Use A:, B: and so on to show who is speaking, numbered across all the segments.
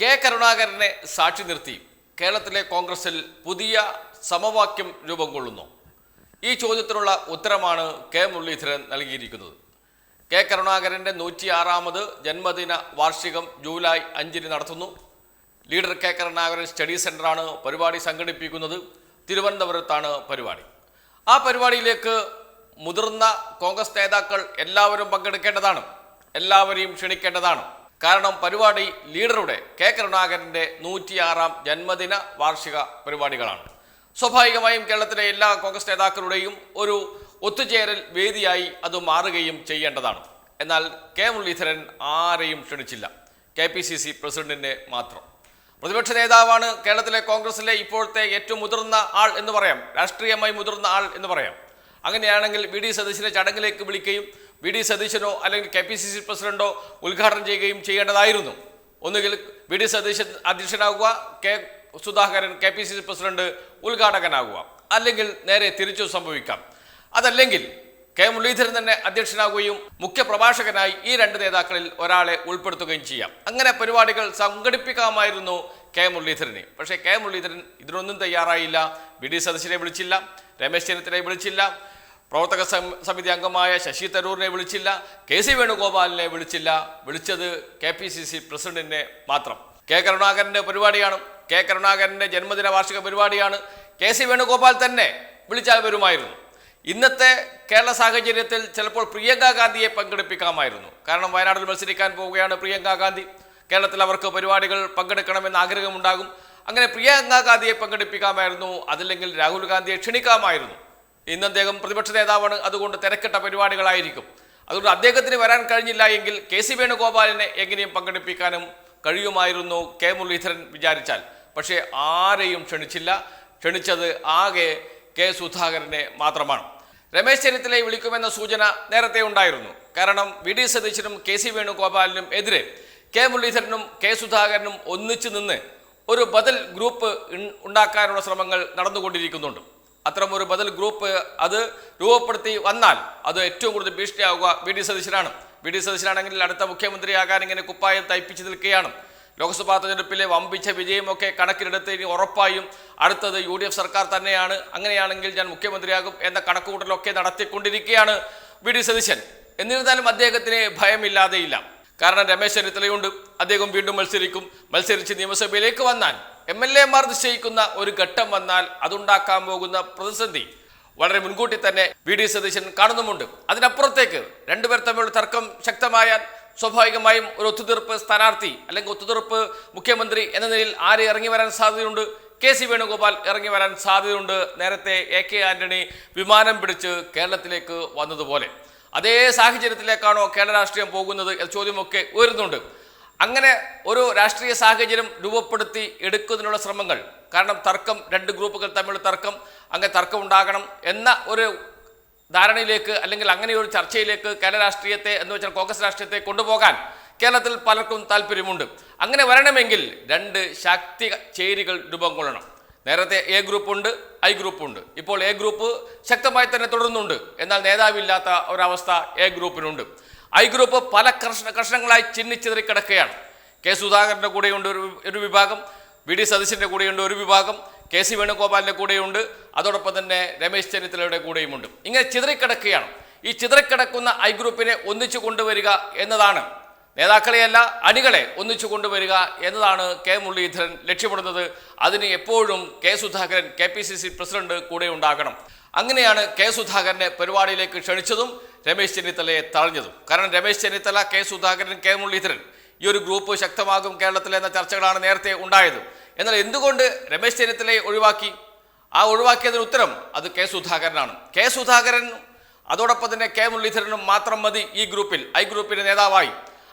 A: K കരുണാകരനെ സാക്ഷി നിർത്തി കേരളത്തിലെ കോൺഗ്രസിൽ പുതിയ സമവാക്യം രൂപം കൊള്ളുന്നു. ഈ ചോദ്യത്തിനുള്ള ഉത്തരമാണ് കെ മുരളീധരൻ നൽകിയിരിക്കുന്നത്. കെ കരുണാകരന്റെ നൂറ്റിയാറാമത് ജന്മദിന വാർഷികം ജൂലൈ അഞ്ചിന് നടത്തുന്നു. ലീഡർ കെ കരുണാകരൻ സ്റ്റഡി സെന്ററാണ് പരിപാടി സംഘടിപ്പിക്കുന്നത്. തിരുവനന്തപുരത്താണ് പരിപാടി. ആ പരിപാടിയിലേക്ക് മുതിർന്ന കോൺഗ്രസ് നേതാക്കൾ എല്ലാവരും പങ്കെടുക്കേണ്ടതാണ്. എല്ലാവരെയും ക്ഷണിക്കേണ്ടതാണ്. കാരണം പരിപാടി ലീഡറുടെ കെ കരുണാകരന്റെ നൂറ്റിയാറാം ജന്മദിന വാർഷിക പരിപാടികളാണ്. സ്വാഭാവികമായും കേരളത്തിലെ എല്ലാ കോൺഗ്രസ് നേതാക്കളുടെയും ഒരു ഒത്തുചേരൽ വേദിയായി അത് മാറുകയും ചെയ്യേണ്ടതാണ്. എന്നാൽ കെ മുരളീധരൻ ആരെയും ക്ഷണിച്ചില്ല. കെ പി സി സി പ്രസിഡന്റിനെ മാത്രം. പ്രതിപക്ഷ നേതാവാണ് കേരളത്തിലെ കോൺഗ്രസിലെ ഇപ്പോഴത്തെ ഏറ്റവും മുതിർന്ന ആൾ എന്ന് പറയാം. രാഷ്ട്രീയമായി മുതിർന്ന ആൾ എന്ന് പറയാം. അങ്ങനെയാണെങ്കിൽ വി ഡി സതീശിനെ ചടങ്ങിലേക്ക് വിളിക്കുകയും വി ഡി സതീശനോ അല്ലെങ്കിൽ കെ പി സി സി പ്രസിഡന്റോ ഉദ്ഘാടനം ചെയ്യുകയും ചെയ്യേണ്ടതായിരുന്നു. ഒന്നുകിൽ V D Satheesan അധ്യക്ഷനാകുക K Sudhakaran K P C C president ഉദ്ഘാടകനാകുക. അല്ലെങ്കിൽ നേരെ തിരിച്ചു സംഭവിക്കാം. അതല്ലെങ്കിൽ കെ മുരളീധരൻ തന്നെ അധ്യക്ഷനാകുകയും മുഖ്യ പ്രഭാഷകനായി ഈ രണ്ട് നേതാക്കളിൽ ഒരാളെ ഉൾപ്പെടുത്തുകയും ചെയ്യാം. അങ്ങനെ പരിപാടികൾ സംഘടിപ്പിക്കാമായിരുന്നു കെ മുരളീധരനെ. പക്ഷേ കെ മുരളീധരൻ ഇതിനൊന്നും തയ്യാറായില്ല. വി ഡി സദസ്സിനെ വിളിച്ചില്ല. രമേശ് ചെന്നിത്തലയെ വിളിച്ചില്ല. പ്രവർത്തക സമിതി അംഗമായ ശശി തരൂരിനെ വിളിച്ചില്ല കെ സി വേണുഗോപാലിനെ വിളിച്ചില്ല. വിളിച്ചത് കെ പി സി സി പ്രസിഡന്റിനെ മാത്രം. കെ കരുണാകരന്റെ പരിപാടിയാണ്. കെ കരുണാകരന്റെ ജന്മദിന വാർഷിക പരിപാടിയാണ്. കെ സി വേണുഗോപാൽ തന്നെ വിളിച്ചാൽ വരുമായിരുന്നു. ഇന്നത്തെ കേരള സാഹചര്യത്തിൽ ചിലപ്പോൾ പ്രിയങ്ക ഗാന്ധിയെ പങ്കെടുപ്പിക്കാമായിരുന്നു. കാരണം വയനാട്ടിൽ മത്സരിക്കാൻ പോവുകയാണ് പ്രിയങ്ക ഗാന്ധി. കേരളത്തിൽ അവർക്ക് പരിപാടികൾ പങ്കെടുക്കണമെന്ന് ആഗ്രഹമുണ്ടാകും. അങ്ങനെ പ്രിയങ്ക ഗാന്ധിയെ പങ്കെടുപ്പിക്കാമായിരുന്നു. അതില്ലെങ്കിൽ രാഹുൽ ഗാന്ധിയെ ക്ഷണിക്കാമായിരുന്നു. ഇന്ന് അദ്ദേഹം പ്രതിപക്ഷ നേതാവാണ്. അതുകൊണ്ട് തിരക്കിട്ട പരിപാടികളായിരിക്കും. അതുകൊണ്ട് അദ്ദേഹത്തിന് വരാൻ കഴിഞ്ഞില്ല എങ്കിൽ കെ സി വേണുഗോപാലിനെ എങ്ങനെയും പങ്കെടുപ്പിക്കാനും കഴിയുമായിരുന്നു കെ മുരളീധരൻ വിചാരിച്ചാൽ. പക്ഷേ ആരെയും ക്ഷണിച്ചില്ല. ക്ഷണിച്ചത് ആകെ കെ സുധാകരനെ മാത്രമാണ്. രമേശ് ചെന്നിത്തലയെ വിളിക്കുമെന്ന സൂചന നേരത്തെ ഉണ്ടായിരുന്നു. കാരണം വി ഡി സതീശനും കെ സി വേണുഗോപാലിനും എതിരെ കെ മുരളീധരനും കെ സുധാകരനും ഒന്നിച്ചു നിന്ന് ഒരു ബദൽ ഗ്രൂപ്പ് ഉണ്ടാക്കാനുള്ള ശ്രമങ്ങൾ നടന്നുകൊണ്ടിരിക്കുന്നുണ്ട്. അത്തരം ഒരു ബദൽ ഗ്രൂപ്പ് അത് രൂപപ്പെടുത്തി വന്നാൽ അത് ഏറ്റവും കൂടുതൽ ഭീഷണിയാവുക വി ഡി സതീശനാണ്. വി ഡി സതീശനാണെങ്കിൽ അടുത്ത മുഖ്യമന്ത്രിയാകാൻ ഇങ്ങനെ കുപ്പായം തയ്പ്പിച്ചു നിൽക്കുകയാണ്. ലോക്സഭാ തെരഞ്ഞെടുപ്പിലെ വമ്പിച്ച വിജയമൊക്കെ കണക്കിലെടുത്ത് ഇനി ഉറപ്പായും അടുത്തത് യു ഡി എഫ് സർക്കാർ തന്നെയാണ്. അങ്ങനെയാണെങ്കിൽ ഞാൻ മുഖ്യമന്ത്രിയാകും എന്ന കണക്കുകൂട്ടലൊക്കെ നടത്തിക്കൊണ്ടിരിക്കുകയാണ് വി ഡി സതീശൻ. എന്നിരുന്നാലും അദ്ദേഹത്തിന് ഭയമില്ലാതെയില്ല. കാരണം രമേശ് ചെന്നിത്തലയുണ്ട്. അദ്ദേഹം വീണ്ടും മത്സരിക്കും. മത്സരിച്ച് നിയമസഭയിലേക്ക് വന്നാൽ എം എൽ എമാർ നിശ്ചയിക്കുന്ന ഒരു ഘട്ടം വന്നാൽ അതുണ്ടാക്കാൻ പോകുന്ന പ്രതിസന്ധി വളരെ മുൻകൂട്ടി തന്നെ വി ഡി സതീശൻ കാണുന്നുമുണ്ട്. അതിനപ്പുറത്തേക്ക് രണ്ടുപേർ തമ്മിലുള്ള തർക്കം ശക്തമായാൽ സ്വാഭാവികമായും ഒരു ഒത്തുതീർപ്പ് സ്ഥാനാർത്ഥി അല്ലെങ്കിൽ ഒത്തുതീർപ്പ് മുഖ്യമന്ത്രി എന്ന നിലയിൽ ആര് ഇറങ്ങി വരാൻ സാധ്യതയുണ്ട്? കെ സി വേണുഗോപാൽ ഇറങ്ങി വരാൻ സാധ്യതയുണ്ട്. നേരത്തെ എ കെ ആന്റണി വിമാനം പിടിച്ച് കേരളത്തിലേക്ക് വന്നതുപോലെ. അതേ സാഹചര്യത്തിലേക്കാണോ കേരള രാഷ്ട്രീയം പോകുന്നത് എന്ന ചോദ്യമൊക്കെ ഉയരുന്നുണ്ട്. അങ്ങനെ ഒരു രാഷ്ട്രീയ സാഹചര്യം രൂപപ്പെടുത്തി എടുക്കുന്നതിനുള്ള ശ്രമങ്ങൾ. കാരണം തർക്കം രണ്ട് ഗ്രൂപ്പുകൾ തമ്മിലുള്ള തർക്കം അങ്ങനെ തർക്കം ഉണ്ടാകണം എന്ന ഒരു ധാരണയിലേക്ക് അല്ലെങ്കിൽ അങ്ങനെ ഒരു ചർച്ചയിലേക്ക് കേരള രാഷ്ട്രീയത്തെ എന്ന് വെച്ചാൽ കോൺഗ്രസ് രാഷ്ട്രീയത്തെ കൊണ്ടുപോകാൻ കേരളത്തിൽ പലർക്കും താല്പര്യമുണ്ട്. അങ്ങനെ വരണമെങ്കിൽ രണ്ട് ശക്തി ചേരികൾ രൂപം കൊള്ളണം നേരത്തെ എ ഗ്രൂപ്പുണ്ട് ഐ ഗ്രൂപ്പുണ്ട് ഇപ്പോൾ എ ഗ്രൂപ്പ് ശക്തമായി തന്നെ തുടരുന്നുണ്ട്. എന്നാൽ നേതാവില്ലാത്ത ഒരവസ്ഥ എ ഗ്രൂപ്പിനുണ്ട്. ഐ ഗ്രൂപ്പ് പല കർഷ കർഷണങ്ങളായി ചിന്നിച്ചിതറി കിടക്കുകയാണ്. കെ സുധാകരന്റെ കൂടെയുണ്ട് ഒരു ഒരു വിഭാഗം വി ഡി സതീശന്റെ കൂടെയുണ്ട് ഒരു വിഭാഗം കെ സി വേണുഗോപാലിന്റെ കൂടെയുണ്ട് അതോടൊപ്പം തന്നെ രമേശ് ചെന്നിത്തലയുടെ കൂടെയുമുണ്ട്. ഇങ്ങനെ ചിതറിക്കിടക്കുകയാണ് ഈ ചിതറിക്കിടക്കുന്ന ഐ ഗ്രൂപ്പിനെ ഒന്നിച്ചു കൊണ്ടുവരിക എന്നതാണ്. നേതാക്കളെയല്ല അണികളെ ഒന്നിച്ചു കൊണ്ടുവരിക എന്നതാണ് കെ മുരളീധരൻ ലക്ഷ്യപ്പെടുന്നത് അതിന് എപ്പോഴും K Sudhakaran K P C C president കൂടെ ഉണ്ടാകണം. അങ്ങനെയാണ് കെ സുധാകരനെ പരിപാടിയിലേക്ക് ക്ഷണിച്ചതും രമേശ് ചെന്നിത്തലയെ തഴഞ്ഞതും കാരണം രമേശ് ചെന്നിത്തല കെ സുധാകരൻ കെ മുരളീധരൻ ഈ ഒരു ഗ്രൂപ്പ് ശക്തമാകും കേരളത്തിൽ എന്ന ചർച്ചകളാണ് നേരത്തെ ഉണ്ടായത്. എന്നാൽ എന്തുകൊണ്ട് രമേശ് ചെന്നിത്തലയെ ഒഴിവാക്കി? ആ ഒഴിവാക്കിയതിന് ഉത്തരം അത് കെ സുധാകരനാണ്. കെ സുധാകരൻ അതോടൊപ്പം തന്നെ കെ മുരളീധരനും മാത്രം മതി ഈ ഗ്രൂപ്പിൽ. ഐ ഗ്രൂപ്പിന്റെ നേതാവായി.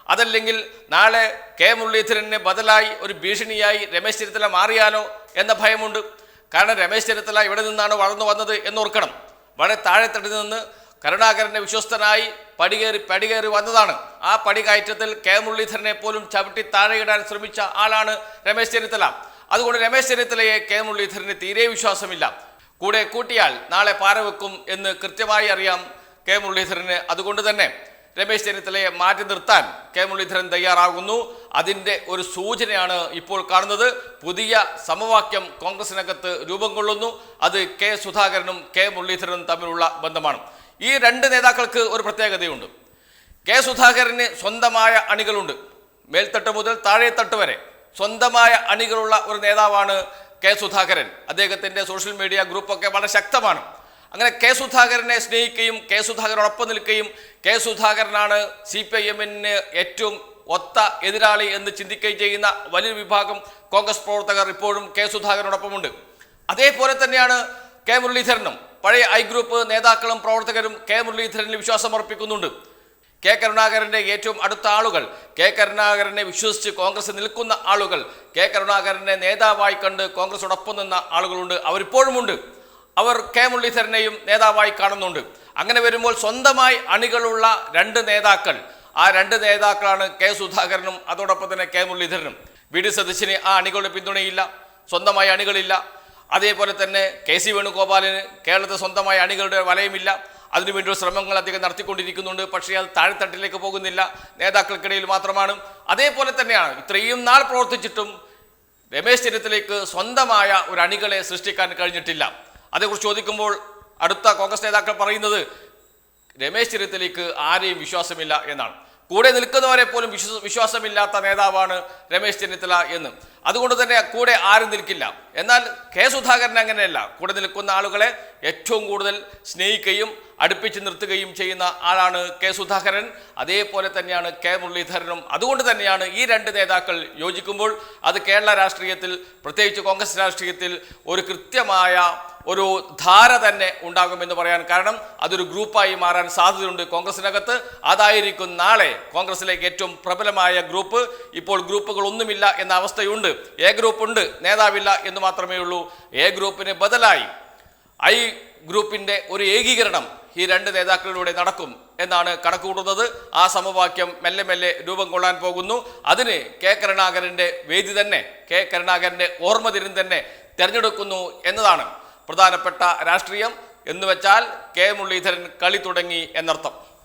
A: അതല്ലെങ്കിൽ നാളെ കെ മുരളീധരന് ബദലായി ഒരു ഭീഷണിയായി രമേശ് ചെന്നിത്തല മാറിയാലോ എന്ന ഭയമുണ്ട്. കാരണം രമേശ് ചെന്നിത്തല ഇവിടെ നിന്നാണ് വളർന്നു വന്നത് എന്നോർക്കണം വളരെ താഴെത്തടി നിന്ന് കരുണാകരന്റെ വിശ്വസ്തനായി പടികേറി പടികേറി വന്നതാണ്. ആ പടികയറ്റത്തിൽ കെ മുരളീധരനെ പോലും ചവിട്ടി താഴെയിടാൻ ശ്രമിച്ച ആളാണ് രമേശ് ചെന്നിത്തല. അതുകൊണ്ട് രമേശ് ചെന്നിത്തലയെ കെ മുരളീധരന് തീരെ വിശ്വാസമില്ല. കൂടെ കൂട്ടിയാൽ നാളെ പാര വെക്കും എന്ന് കൃത്യമായി അറിയാം കെ മുരളീധരന്. അതുകൊണ്ട് തന്നെ രമേശ് ചെന്നിത്തലയെ മാറ്റി നിർത്താൻ കെ മുരളീധരൻ തയ്യാറാകുന്നു. അതിന്റെ ഒരു സൂചനയാണ് ഇപ്പോൾ കാണുന്നത്. പുതിയ സമവാക്യം കോൺഗ്രസിനകത്ത് രൂപം കൊള്ളുന്നു. അത് കെ സുധാകരനും കെ മുരളീധരനും തമ്മിലുള്ള ബന്ധമാണ്. ഈ രണ്ട് നേതാക്കൾക്ക് ഒരു പ്രത്യേകതയുണ്ട്. കെ സുധാകരന് സ്വന്തമായ അണികളുണ്ട്. മേൽത്തട്ട് മുതൽ താഴെത്തട്ട് വരെ സ്വന്തമായ അണികളുള്ള ഒരു നേതാവാണ് കെ സുധാകരൻ. അദ്ദേഹത്തിന്റെ സോഷ്യൽ മീഡിയ ഗ്രൂപ്പൊക്കെ വളരെ ശക്തമാണ്. അങ്ങനെ കെ സുധാകരനെ സ്നേഹിക്കുകയും കെ സുധാകരനോടൊപ്പം നിൽക്കുകയും കെ സുധാകരനാണ് സി പി ഐ എമ്മിന് ഏറ്റവും ഒത്ത എതിരാളി എന്ന് ചിന്തിക്കുകയും ചെയ്യുന്ന വലിയൊരു വിഭാഗം കോൺഗ്രസ് പ്രവർത്തകർ ഇപ്പോഴും കെ സുധാകരനോടൊപ്പമുണ്ട്. അതേപോലെ തന്നെയാണ് കെ മുരളീധരനും പഴയ ഐ ഗ്രൂപ്പ് നേതാക്കളും പ്രവർത്തകരും കെ മുരളീധരനിൽ വിശ്വാസം അർപ്പിക്കുന്നുണ്ട്. കെ കരുണാകരന്റെ ഏറ്റവും അടുത്ത ആളുകൾ കെ കരുണാകരനെ വിശ്വസിച്ച് കോൺഗ്രസ് നിൽക്കുന്ന ആളുകൾ കെ കരുണാകരനെ നേതാവായി കണ്ട് കോൺഗ്രസോടൊപ്പം നിന്ന ആളുകളുണ്ട്. അവരിപ്പോഴുമുണ്ട്. അവർ കെ മുരളീധരനെയും നേതാവായി കാണുന്നുണ്ട്. അങ്ങനെ വരുമ്പോൾ സ്വന്തമായി അണികളുള്ള രണ്ട് നേതാക്കൾ. ആ രണ്ട് നേതാക്കളാണ് കെ സുധാകരനും അതോടൊപ്പം തന്നെ കെ മുരളീധരനും. വി ഡി സതീശന് ആ അണികളുടെ പിന്തുണയില്ല. സ്വന്തമായി അണികളില്ല. അതേപോലെ തന്നെ കെ സി വേണുഗോപാലിന് കേരളത്തിൽ സ്വന്തമായ അണികളുടെ വലയമില്ല. അതിനുവേണ്ടി ശ്രമങ്ങൾ അദ്ദേഹം നടത്തിക്കൊണ്ടിരിക്കുന്നുണ്ട്. പക്ഷേ അത് താഴെത്തട്ടിലേക്ക് പോകുന്നില്ല. നേതാക്കൾക്കിടയിൽ മാത്രമാണ്. അതേപോലെ തന്നെയാണ് ഇത്രയും നാൾ പ്രവർത്തിച്ചിട്ടും രമേശ് ചെന്നിത്തലയ്ക്ക് സ്വന്തമായ ഒരു അണികളെ സൃഷ്ടിക്കാൻ കഴിഞ്ഞിട്ടില്ല. അതേക്കുറിച്ച് ചോദിക്കുമ്പോൾ അടുത്ത കോൺഗ്രസ് നേതാക്കൾ പറയുന്നത് രമേശ് ചെന്നിത്തലയ്ക്ക് ആരെയും വിശ്വാസമില്ല എന്നാണ്. കൂടെ നിൽക്കുന്നവരെ പോലും വിശ്വ വിശ്വാസമില്ലാത്ത നേതാവാണ് രമേശ് ചെന്നിത്തല എന്ന്. അതുകൊണ്ട് തന്നെ കൂടെ ആരും നിൽക്കില്ല. എന്നാൽ കെ സുധാകരൻ അങ്ങനെയല്ല. കൂടെ നിൽക്കുന്ന ആളുകളെ ഏറ്റവും കൂടുതൽ സ്നേഹിക്കുകയും അടുപ്പിച്ച് നിർത്തുകയും ചെയ്യുന്ന ആളാണ് കെ സുധാകരൻ. അതേപോലെ തന്നെയാണ് കെ മുരളീധരനും. അതുകൊണ്ട് തന്നെയാണ് ഈ രണ്ട് നേതാക്കൾ യോജിക്കുമ്പോൾ അത് കേരള രാഷ്ട്രീയത്തിൽ പ്രത്യേകിച്ച് കോൺഗ്രസ് രാഷ്ട്രീയത്തിൽ ഒരു കൃത്യമായ ഒരു ധാര തന്നെ ഉണ്ടാകുമെന്ന് പറയാൻ കാരണം അതൊരു ഗ്രൂപ്പായി മാറാൻ സാധ്യതയുണ്ട് കോൺഗ്രസിനകത്ത്. അതായിരിക്കും നാളെ കോൺഗ്രസിലേക്ക് ഏറ്റവും പ്രബലമായ ഗ്രൂപ്പ്. ഇപ്പോൾ ഗ്രൂപ്പുകളൊന്നുമില്ല എന്ന അവസ്ഥയുണ്ട്. എ ഗ്രൂപ്പ് ഉണ്ട് നേതാവില്ല എന്ന് മാത്രമേ ഉള്ളൂ. എ ഗ്രൂപ്പിന് ബദലായി ഐ ഗ്രൂപ്പിന്റെ ഒരു ഏകീകരണം ഈ രണ്ട് നേതാക്കളിലൂടെ നടക്കും എന്നാണ് കണക്കുകൂടുന്നത് ആ സമവാക്യം മെല്ലെ മെല്ലെ രൂപം കൊള്ളാൻ പോകുന്നു. അതിന് കെ കരുണാകരന്റെ വേദി തന്നെ കെ കരുണാകരന്റെ ഓർമ്മ ദിനം തന്നെ തിരഞ്ഞെടുക്കുന്നു എന്നതാണ് പ്രധാനപ്പെട്ട രാഷ്ട്രീയം. എന്നുവെച്ചാൽ കെ മുരളീധരൻ കളി തുടങ്ങി എന്നർത്ഥം.